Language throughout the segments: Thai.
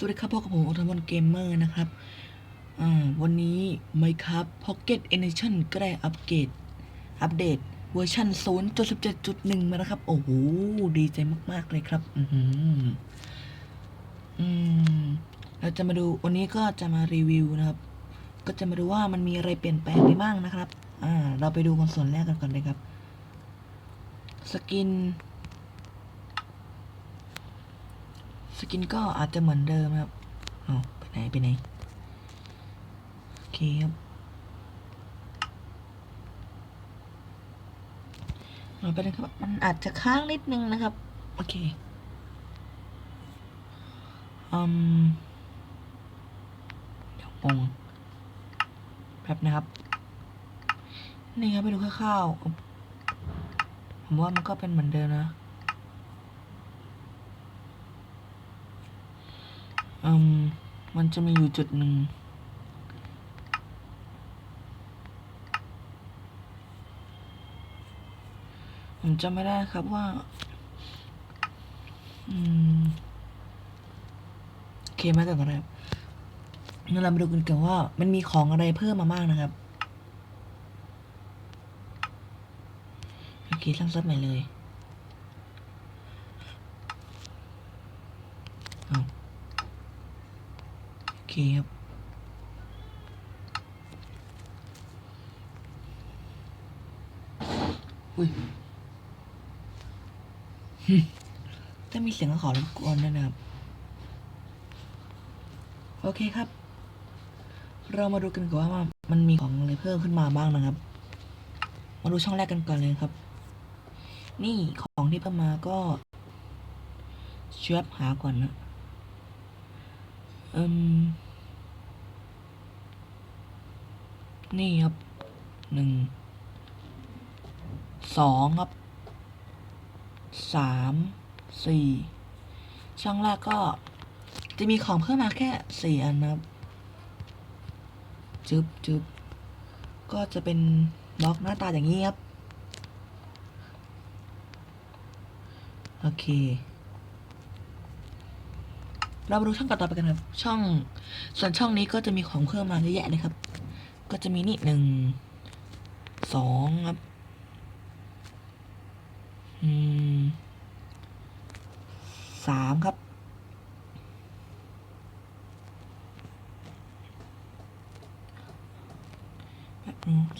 สวัสดีครับพบกับผมอัธมนเกมเมอร์นะครับวันนี้ Minecraft Pocket Edition ก็ได้อัปเกรดอัปเดตเวอร์ชัน0.17.1 มาแล้วครับ โอ้โห ดีใจมาก ๆ เลยครับ อือหืออืมเราจะมาดูวันนี้ก็จะมารีวิวนะครับ ก็จะมาดูว่ามันมีอะไรเปลี่ยนแปลงไปบ้างนะครับ อ่า เราไปดูกันส่วนแรกกันก่อนเลยครับ สกิน สกินก็อาจจะเหมือนเดิมครับเอาไปไหนไปไหนโอเคครับเอาไปเลยครับ มันอาจจะค้างนิดนึงนะครับ โอเค อืม เดี๋ยวงงแป๊บนะครับ นี่ครับไปดูคร่าวๆผมว่ามันก็เป็นเหมือนเดิมนะ อืมมันจะมีอยู่จุดหนึ่งผมจำไม่ได้ครับว่า อืมโอเคมาก่อนก็ได้ครับงั้นเรามาดูกันกันว่า มันมีของอะไรเพิ่มมาบ้างนะครับ โอเคสร้างซับใหม่เลยเอาโอเคครับ อุ้ยถ้ามีเสียงก็ขอรบกวนด้วยนะครับ โอเคครับ เรามาดูกันก่อนว่ามันมีของอะไรเพิ่มขึ้นมาบ้างนะครับ มาดูช่องแรกกันก่อนเลยครับ นี่ของที่เพิ่มมาก็เชือบหาก่อนนะเอืม นี่ครับหนึ่งสองครับสามสี่ช่องแรกก็จะมีของเพิ่มมาแค่สี่อันนะครับจึบจึบก็จะเป็นบล็อกหน้าตาอย่างนี้ครับ โอเค เรามาดูช่องต่อไปกันครับ ช่อง ส่วนช่องนี้ก็จะมีของเพิ่มมาเยอะแยะเลยครับ ก็จะมีนี่หนึ่งสองครับอืมสามครับ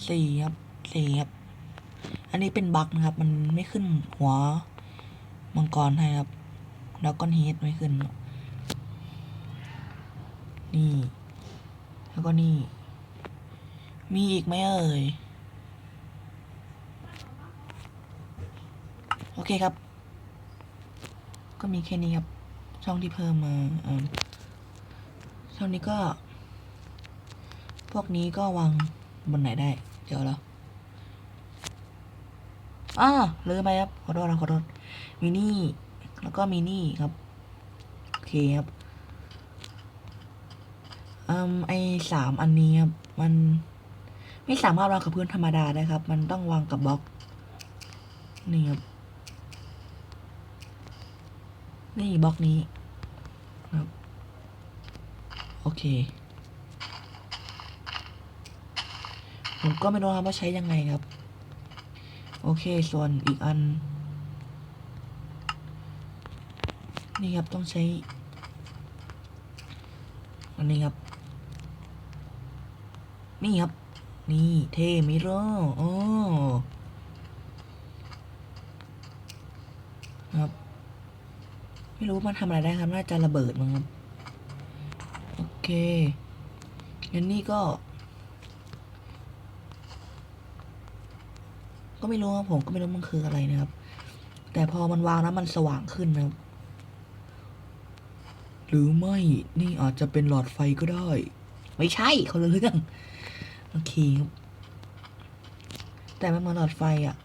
สี่ครับสี่ครับอันนี้เป็นบั๊กนะครับ มันไม่ขึ้นหัวมังกรให้ครับแล้วก็ฮีทไม่ขึ้น นี่ แล้วก็นี่ มีอีกไหมเอ่ย โอเคครับ ก็มีแค่นี้ครับ ช่องที่เพิ่มมาอ่าช่องนี้ก็ พวกนี้ก็วางบนไหนได้ เดี๋ยวแล้วอ้าลืมไปครับ ขอโทษนะขอโทษมีนี่ แล้วก็มีนี่ครับ โอเคครับอืมไอสามอันนี้ครับ มัน ไม่สามารถวางกับพื้นธรรมดาได้ครับ มันต้องวางกับบล็อก นี่ครับ นี่บล็อกนี้ครับ โอเค ผมก็ไม่รู้ครับว่าใช้ยังไงครับ โอเค ส่วนอีกอัน นี่ครับต้องใช้ อันนี้ครับ นี่ครับ นี่เทมิโร่โอ้ครับไม่รู้มันทำอะไรได้ครับน่าจะระเบิดมั้งครับ โอเคงั้นนี่ก็ ก็ไม่รู้ครับผมก็ไม่รู้มันคืออะไรนะครับ แต่พอมันวางแล้วมันสว่างขึ้นนะครับ หรือไม่นี่อาจจะเป็นหลอดไฟก็ได้ ไม่ใช่คนละเรื่อง โอเคครับแต่มันเหมือนหลอดไฟอะ่ะ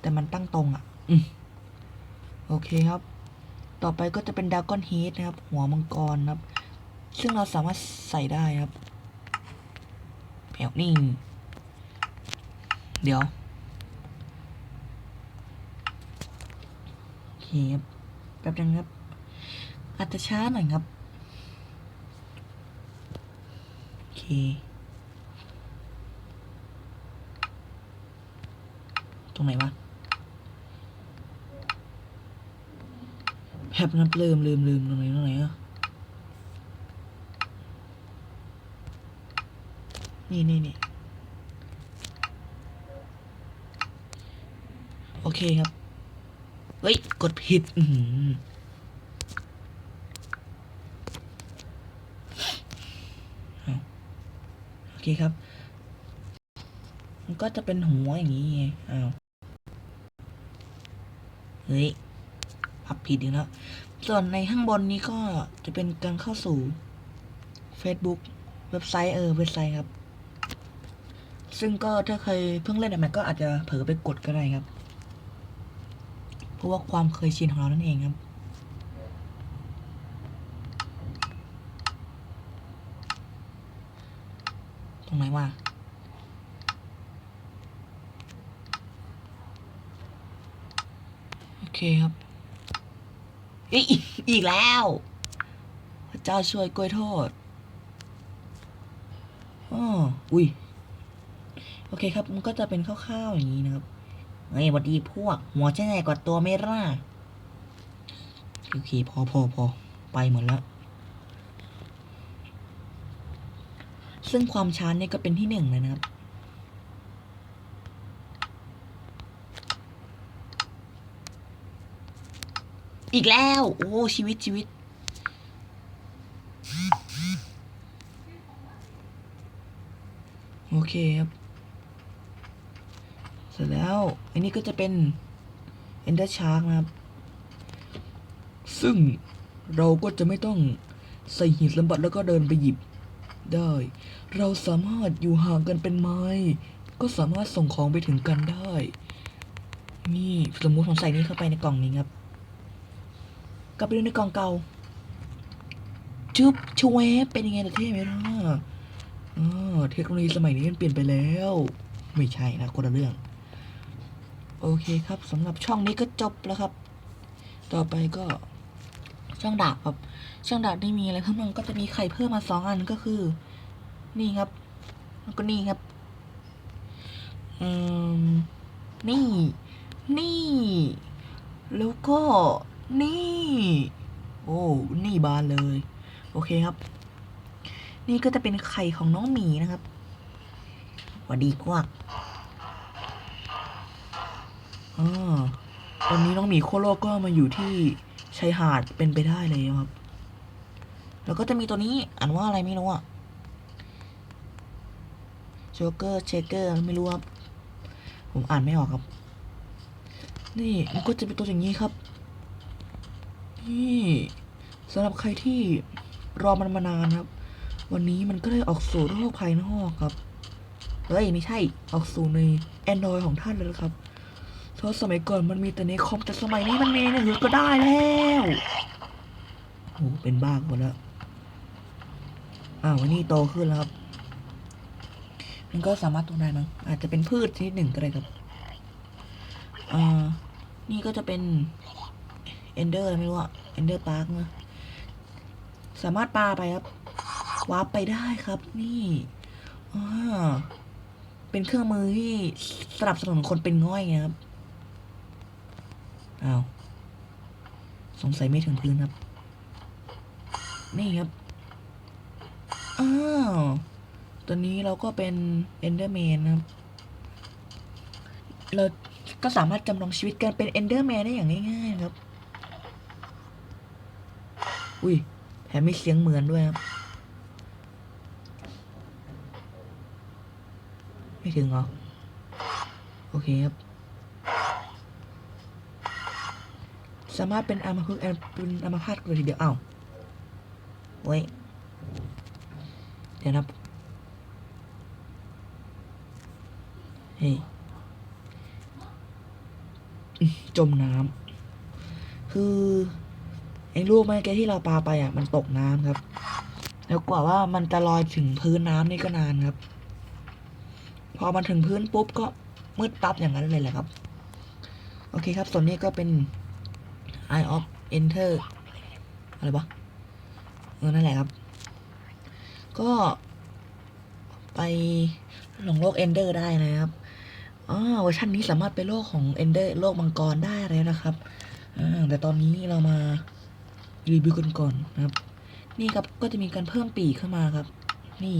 แต่มันตั้งตรงอะ่ะอืมโอเคครับ ต่อไปก็จะเป็นดากอนฮีทนะครับ หัวมังกรนะครับ ซึ่งเราสามารถใส่ได้ครับแผวนี่เดี๋ยวโอเคครับแป๊บนึงครับอาจจะช้าหน่อยครับ ตรงไหนวะแพบนับลืมลืมลืมตรงไหนตรงไหนอะนี่นี่นี่โอเคครับ เฮ้ย กดผิด อืโอเคครับ มันก็จะเป็นหัวอย่างนี้ไงอ้าว เฮ้ยพับผิดอีกแล้ว ส่วนในข้างบนนี้ก็จะเป็นการเข้าสู่ Facebook เว็บไซต์เออเว็บไซต์ครับ ซึ่งก็ถ้าเคยเพิ่งเล่นอะมันก็อาจจะเผลอไปกดก็ได้ครับ เพราะว่าความเคยชินของเรานั่นเองครับตรงไหนวะ โอ เคครับอีกอีกแล้ว พระเจ้าช่วยกล้วยทอดอ้ออุ้ย โอเคครับ มันก็จะเป็นคร่าวๆอย่างนี้นะครับเฮ้ยหวัดีพวก หัวจะใหญ่กว่าตัวไม่ร่า โอเค พอพอพอไปหมดแล้ว ซึ่งความช้าเนี่ยก็เป็นที่หนึ่งเลยนะครับ อีกแล้ว โอ้ชีวิตชีวิต โอเคครับ เสร็จแล้ว อันนี้ก็จะเป็น Ender Shark นะครับ ซึ่งเราก็จะไม่ต้องใส่หีบสมบัติแล้วก็เดินไปหยิบได้ เราสามารถอยู่ห่างกันเป็นไม้ก็สามารถส่งของไปถึงกันได้ นี่สมมุติผมใส่นี่เข้าไปในกล่องนี้ครับ กลับไปดูในกล่องเก่าจุ๊บชวบเป็นยังไงล่ะเท่ไหมล่ะอ่าเทคโนโลยีสมัยนี้มันเปลี่ยนไปแล้ว ไม่ใช่นะคนละเรื่อง โอเคครับสำหรับช่องนี้ก็จบแล้วครับ ต่อไปก็ช่องดาบครับช่องดาบนี่มีอะไรเพิ่มบ้างก็จะมีไข่เพิ่มมาสองอันก็คือ นี่ครับแล้วก็นี่ครับอืมนี่ นี่ แล้วก็ นี่ โอ้ นี่บานเลย โอเคครับ นี่ก็จะเป็นไข่ของน้องหมีนะครับหวัสดีพวกอ่าตอนนี้น้องหมีโคโลก็มาอยู่ที่ชายหาดเป็นไปได้เลยครับ แล้วก็จะมีตัวนี้อ่านว่าอะไรไม่รู้อะโจเกอร์เชเกอร์ไม่รู้ครับ ผมอ่านไม่ออกครับ นี่มันก็จะเป็นตัวอย่างนี้ครับ นี่สำหรับใครที่รอมันมานานครับ วันนี้มันก็ได้ออกสู่โลกภายนอกครับเฮ้ยไม่ใช่ออกสู่ใน Android ของท่านเลยครับเพราะสมัยก่อนมันมีแต่ในคอมแต่สมัยนี้มันมีในมือก็ได้แล้วโอ้เป็นบ้าหมดแล้วอ้าววันนี้โตขึ้นแล้วครับ มันก็สามารถตรงได้มั้งอาจจะเป็นพืชชนิดหนึ่งก็ได้ครับอ่านี่ก็จะเป็นเอนเดอร์ไม่รู้อะ เอนเดอร์พาร์กนะสามารถปาไปครับวาร์ปไปได้ครับ นี่อ่าเป็นเครื่องมือที่สนับสนุนคนเป็นง่อยไงครับอ้าวสงสัยไม่ถึงพื้นครับ นี่ครับ อ้าวตอนนี้เราก็เป็นเอนเดอร์แมนนะครับ เราก็สามารถจำลองชีวิตการเป็นเอนเดอร์แมนได้อย่างง่ายๆครับ อุ้ยแถมมีเสียงเหมือนด้วยครับไม่ถึงหรอ โอเคครับ สามารถเป็นอามาพึกษ์เป็นอามาพาตเลยทีเดียวอ้าวเว้ยเดี๋ยวนะเฮ้ยจมน้ำคือ ไอ้ลูกเมื่อกี้ที่เราปาไปอะ มันตกน้ำครับ แล้วกว่าว่ามันจะลอยถึงพื้นน้ำนี่ก็นานครับ พอมันถึงพื้นปุ๊บก็มืดปั๊บอย่างนั้นเลยแหละครับ โอเคครับ ส่วนนี้ก็เป็น Eye of Enter อะไรวะเออนั่นแหละครับ ก็ไปหลงโลกเอนเดอร์ได้นะครับอ๋อเวอร์ชันนี้สามารถไปโลกของเอนเดอร์โลกมังกรได้แล้วนะครับแต่ตอนนี้เรามา รีวิวกันก่อนนะครับ นี่ครับก็จะมีการเพิ่มปีกเข้ามาครับ นี่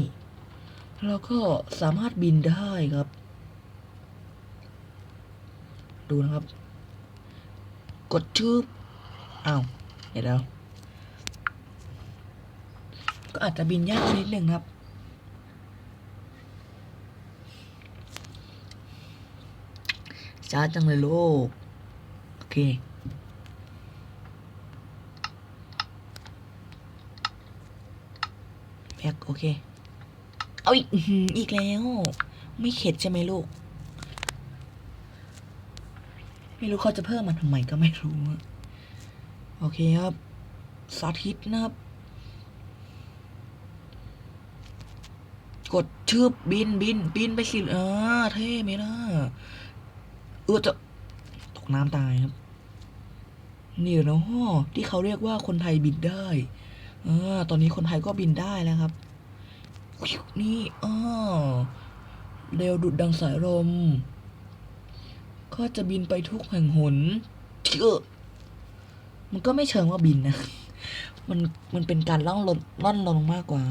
แล้วก็สามารถบินได้ครับ ดูนะครับ กดชืบอ้าวเดี๋ยวแล้วก็อาจจะบินยากนิดหนึ่งครับช้าจังเลยลูก โอเค แพ็ก โอเค เอาอีกอีกแล้ว ไม่เข็ดใช่ไหมลูก ไม่รู้เขาจะเพิ่มมันทำไมก็ไม่รู้ โอเคครับ สาธิตนะครับ กดชืบบินบินบินไปสิเออเท่ไหมล่ะเออจะตกน้ำตายครับนี่เนาะที่เขาเรียกว่าคนไทยบินได้อตอนนี้คนไทยก็บินได้แล้วครับ นี่อ้อเร็วดุดดังสายลมก็จะบินไปทุกแห่งหนเชื่อมันก็ไม่เชิงว่าบินนะ มันมันเป็นการล่องลนล่อนลงมากกว่า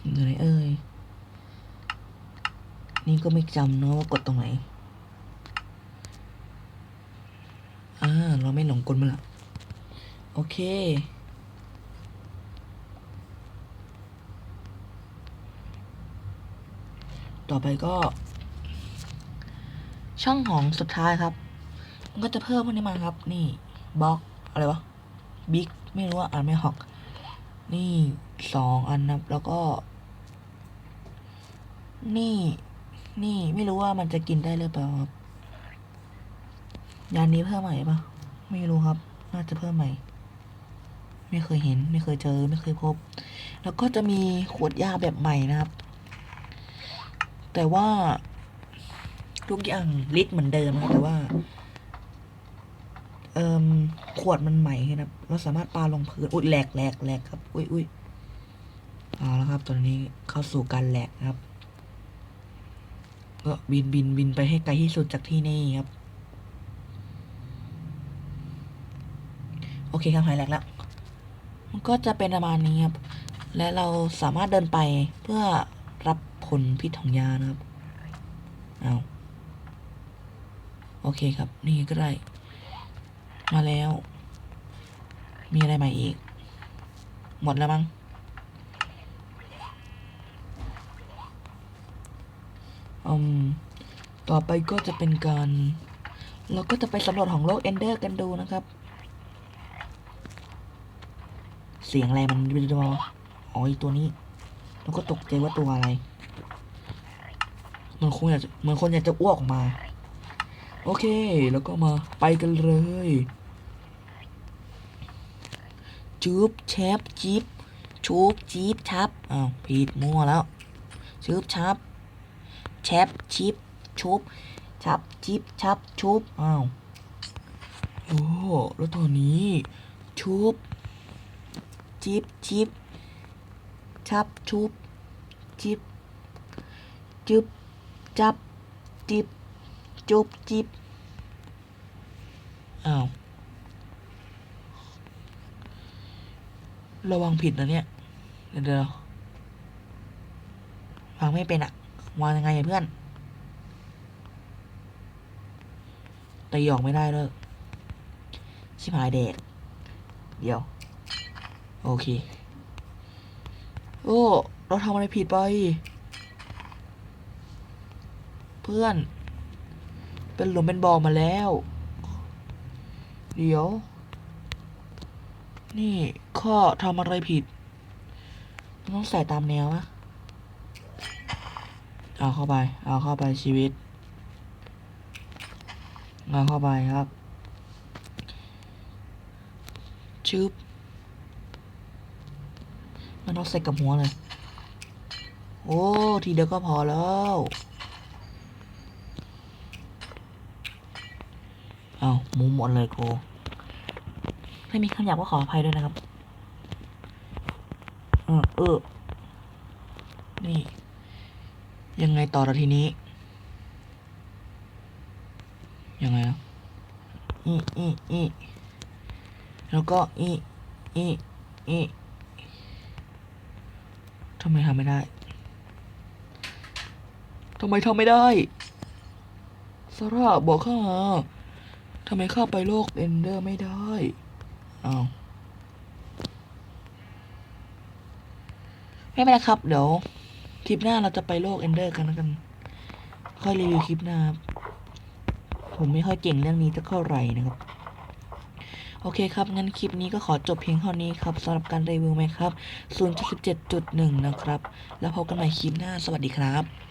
อยู่ไหนเอ่ย นี่ก็ไม่จำเนอะว่ากดตรงไหน อ่า เราไม่หลงกลมันละ โอเค ต่อไปก็ ช่องของสุดท้ายครับ มันก็จะเพิ่มพวกนี้มาครับ นี่บล็อกอะไรวะบิ๊กไม่รู้ว่าอ่านไม่หอก นี่สองอันนะแล้วก็ นี่ นี่ไม่รู้ว่ามันจะกินได้หรือเปล่าครับยานนี้เพิ่มใหม่ปะไม่รู้ครับ น่าจะเพิ่มใหม่ ไม่เคยเห็น ไม่เคยเจอ ไม่เคยพบ แล้วก็จะมีขวดยาแบบใหม่นะครับ แต่ว่าทุกอย่างลิตรเหมือนเดิมนะแต่ว่าเอ่มขวดมันใหม่ครับ เราสามารถปาลงพื้นอุ้ยแหลกแหลกแหลกครับ อุ้ยอุ้ยเอาแล้วครับ ตอนนี้เข้าสู่การแหลกครับ ก็บินบินบินไปให้ไกลที่สุดจากที่นี่ครับ โอเคครับหายแหลกแล้ว มันก็จะเป็นประมาณนี้ครับ และเราสามารถเดินไปเพื่อรับผลพิษของยานะครับ เอาโอเคครับ นี่ก็ได้ มาแล้ว มีอะไรใหม่อีก หมดแล้วมั้ง อืม ต่อไปก็จะเป็นการ เราก็จะไปสำรวจของโลกเอนเดอร์กันดูนะครับ เสียงอะไรมันเป็นตัวอ๋อตัวนี้เราก็ตกใจว่าตัวอะไร มันคงอยากจะเหมือนคนอยากจะอ้วกออกมา โอเค แล้วก็มาไปกันเลยจูบแชบจีบชูบจีบชับอ้าวผิดมั่วแล้วชืบชับแชบชิปชุบชับชิปชับชุบอ้าวโอ้แล้วตอนนี้ชุบ จิบชิปชับชุบ จิบจุบจับ จิบ จุบจิบอ้าวระวังผิดนะเนี่ย เดี๋ยววางไม่เป็นอะวางยังไงเพื่อน แตีออกไม่ได้เลยชิบหายเดดเดี๋ยว โอเค โอ้ เราทำอะไรผิดไป เพื่อน เป็นหลุมเป็นบ่อมาแล้ว เดี๋ยว นี่ข้อทำอะไรผิด ต้องใส่ตามแนวอะเอาเข้าไป เอาเข้าไปชีวิต เอาเข้าไปครับ ชึบ มันต้องใส่กับหัวเลย โอ้ ทีเดียวก็พอแล้วเอาหมูหมดเลยโคถ้ามีคำหยาบก็ขออภัยด้วยนะครับ เออเออ นี่ ยังไงต่อละทีนี้ ยังไงนะอีอีอีแล้วก็อีอีอีำไมทำไม่ได้ทำไมทำไม่ได้ซาร่าบอกข้าทำไมข้าไปโลกเอนเดอร์ไม่ได้อ้าวไม่เป็นไรครับ เดี๋ยวคลิปหน้าเราจะไปโลกเอนเดอร์กันแล้วกัน ค่อยรีวิวคลิปหน้าผมไม่ค่อยเก่งเรื่องนี้สักเท่าไหร่นะครับ โอเคครับ งั้นคลิปนี้ก็ขอจบเพียงเท่านี้ครับสำหรับการรีวิวไหมครับ0.17.1 นะครับ แล้วพบกันใหม่คลิปหน้า สวัสดีครับ